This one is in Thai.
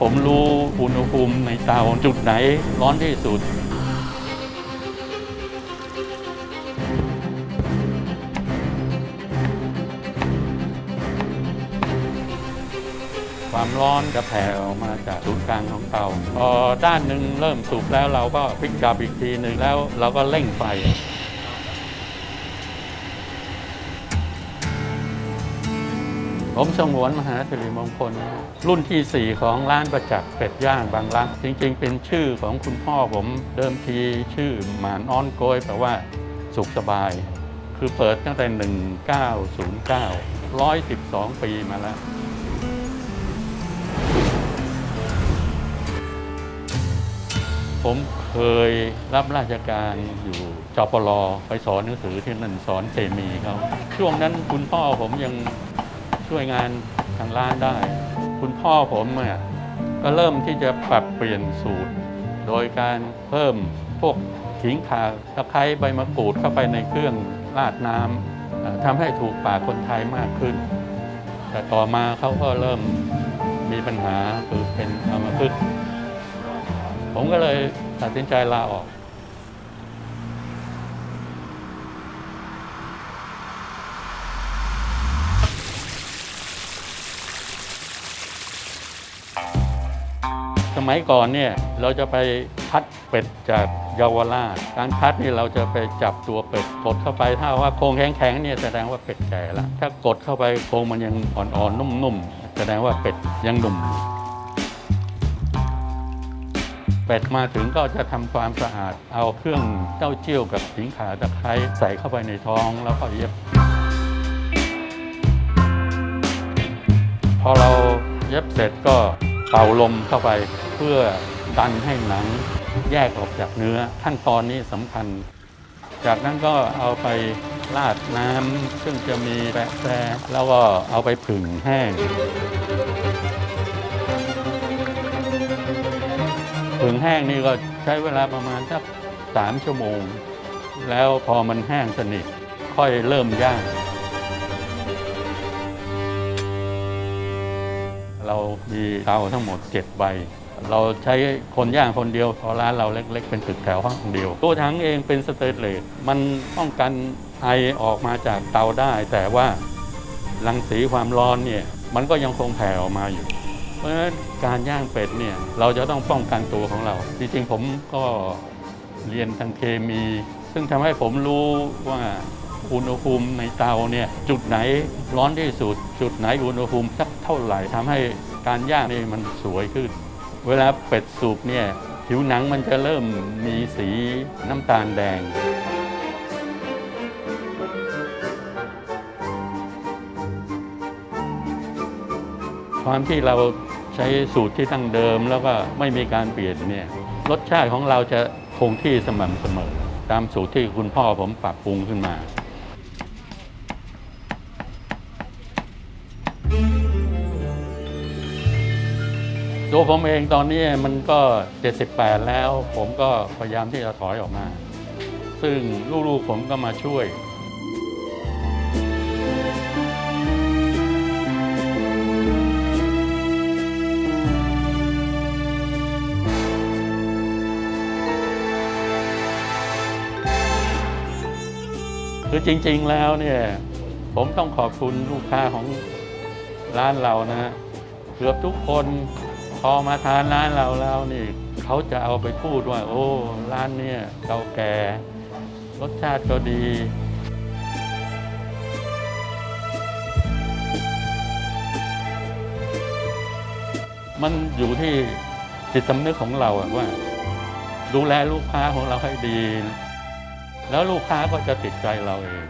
ผมรู้อุณหภูมิในเตาจุดไหนร้อนที่สุด ความร้อนจะแผ่ออกมาจากศูนย์กลางของเตาพอด้านหนึ่งเริ่มสุกแล้วเราก็พลิกกลับอีกทีหนึ่งแล้วเราก็เร่งไฟ ผมสงวนมหาสิริมงคล รุ่นทีสี่ 4 ของร้านประจักษ์เป็ดย่างบางรัก จริง ๆ เป็นชื่อของคุณพ่อผมเดิมทีชื่อหมานอ้อนโกยแปลว่าสุขสบาย คือเปิดตั้งแต่ 1909 112 ปีมาแล้วผมเคยรับราชการอยู่จปรไปสอนหนังสือที่นั่นสอนเคมีเขาช่วงนั้นคุณพ่อผมยัง ช่วยงานทางร้านได้ คุณพ่อผมเนี่ยก็เริ่มที่จะปรับเปลี่ยนสูตร โดยการเพิ่มพวกขิงข่าตะไคร้ใบมะกรูดเข้าไปในเครื่องราดน้ำทำให้ถูกปากคนไทยมากขึ้น แต่ต่อมาเขาก็เริ่มมีปัญหาคือเป็นอัมพฤกษ์ผมก็เลยตัดสินใจลาออก มัยก่อนเนี่ยเราจะไปคัดเป็ดจากเยาวราช การคัดนี่เราจะไปจับตัวเป็ดกดเข้าไปถ้าว่าโครงแข็งๆเนี่ยแสดงว่าเป็ดแก่ละถ้ากดเข้าไปโครงมันยังอ่อนๆนุ่มๆแสดงว่าเป็ดยังหนุ่มเป็ดมาถึงก็จะทำความสะอาด เอาเครื่องเต้าเจี้ยวกับสิงขาตะไคร้ใส่เข้าไปในท้องแล้วก็เย็บ พอเราเย็บเสร็จก็ เป่าลมเข้าไปเพื่อดันให้หนังแยกออกจากเนื้อขั้นตอนนี้สำคัญ จากนั้นก็เอาไปราดน้ำซึ่งจะมีแปะแซแล้วก็เอาไปผึ่งแห้งผึ่งแห้งนี่ก็ใช้เวลาประมาณสักสามชั่วโมง แล้วพอมันแห้งสนิทค่อยเริ่มย่าง เรามีเตาทั้งหมด 7 ใบ เราใช้คนย่างคนเดียวเพอร้านเราเล็ก ๆ เป็นตึกแถวห้องเดียว ตัวถังเองเป็นสเตนเลสมันป้องกันไอออกมาจากเตาได้ แต่ว่ารังสีความร้อนเนี่ยมันก็ยังคงแผ่ออกมาอยู่ เพราะฉะนั้นการย่างเป็ดเนี่ยเราจะต้องป้องกันตัวของเรา จริงๆผมก็เรียนทางเคมี ซึ่งทำให้ผมรู้ว่า อุณหภูมิในเตาเนี่ยจุดไหนร้อนที่สุด จุดไหนอุณหภูมิสักเท่าไหร่ทำให้การย่างนี่มันสวยขึ้น เวลาเป็ดสุกเนี่ยผิวหนังมันจะเริ่มมีสีน้ำตาลแดงความที่เราใช้สูตรที่ตั้งเดิมแล้วก็ไม่มีการเปลี่ยนเนี่ยรสชาติของเราจะคงที่สม่ำเสมอ ตามสูตรที่คุณพ่อผมปรับปรุงขึ้นมา ตัวผมเองตอนนี้มันก็ 78 แล้ว ผมก็พยายามที่จะถอยออกมา ซึ่งลูกๆผมก็มาช่วยคือจริง ๆ แล้วเนี่ย ผมต้องขอบคุณลูกค้าของร้านเรานะฮะเกือบทุกคน พอมาทานร้านเราแล้วนี่เขาจะเอาไปพูดว่า โอ้ร้านเนี่ยเก่าแก่ รสชาติก็ดีมันอยู่ที่จิตสำนึกของเราอะว่า ดูแลลูกค้าของเราให้ดี แล้วลูกค้าก็จะติดใจเราเอง